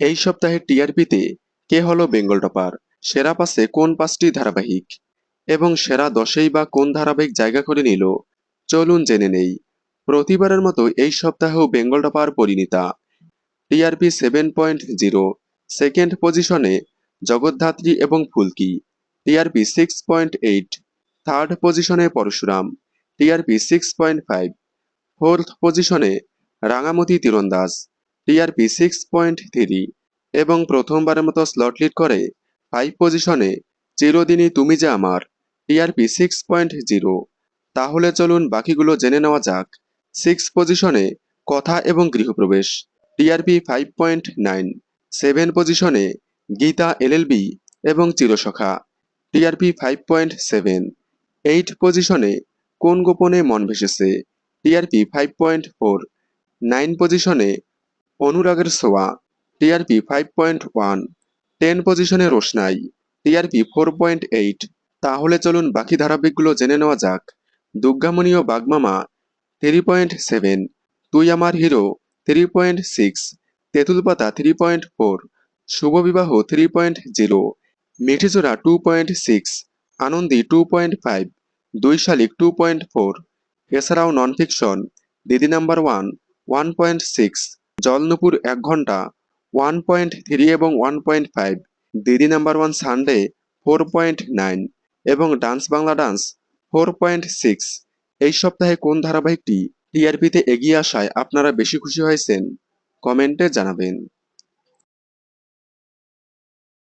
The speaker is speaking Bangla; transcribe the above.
এই সপ্তাহে টিআরপিতে কে হলো বেঙ্গল টপার? সেরা পাশে কোন পাঁচটি ধারাবাহিক? এবং সেরা দশেই বা কোন ধারাবাহিক জায়গা করে নিল? চলুন জেনে নেই। প্রতিবারের মতো এই সপ্তাহেও Bengal topper Parineeta. TRP seven point zero, second পজিশনে জগদ্ধাত্রী এবং Phulki. TRP six point eight, third পজিশনে Parashuram. TRP six point five, fourth পজিশনে Rangamati Tirandaj. TRP six point three এবং প্রথমবারের মতো স্লট লিড করে ফাইভ পজিশনে চিরদিনই তুমি যে আমার টিআরপি সিক্স পয়েন্ট জিরো তাহলে চলুন বাকিগুলো জেনে নেওয়া যাক। সিক্স পজিশনে কথা এবং Grihapravesh, TRP five point nine seven পজিশনে গীতা এলএলবি এবং Chirosakha, TRP five point seven eight পজিশনে কোন গোপনে মন ভেসেছে, TRP five point four nine পজিশনে অনুরাগের সোয়া TRP five point one ten পজিশনে Roshnai, TRP four point eight তাহলে চলুন বাকি ধারাবাহিকগুলো জেনে নেওয়া যাক। দুর্গামণি ও বাগমামা থ্রি পয়েন্ট সেভেন তুই আমার হিরো থ্রি পয়েন্ট সিক্স তেঁতুল পাতা three point four Shubhobibaho three point zero Mithijhora two point six Anandi two point five দুই শালিক টু পয়েন্ট ফোর এছাড়াও non fiction Didi number one one point six Jalnupur এক ঘণ্টা ওয়ান পয়েন্ট থ্রি এবং one point five Didi number one Sunday four point nine এবং dance Bangla dance four point six এই সপ্তাহে কোন ধারাবাহিকটি টিআরপিতে এগিয়ে আসায় আপনারা বেশি খুশি হয়েছেন? কমেন্টে জানাবেন।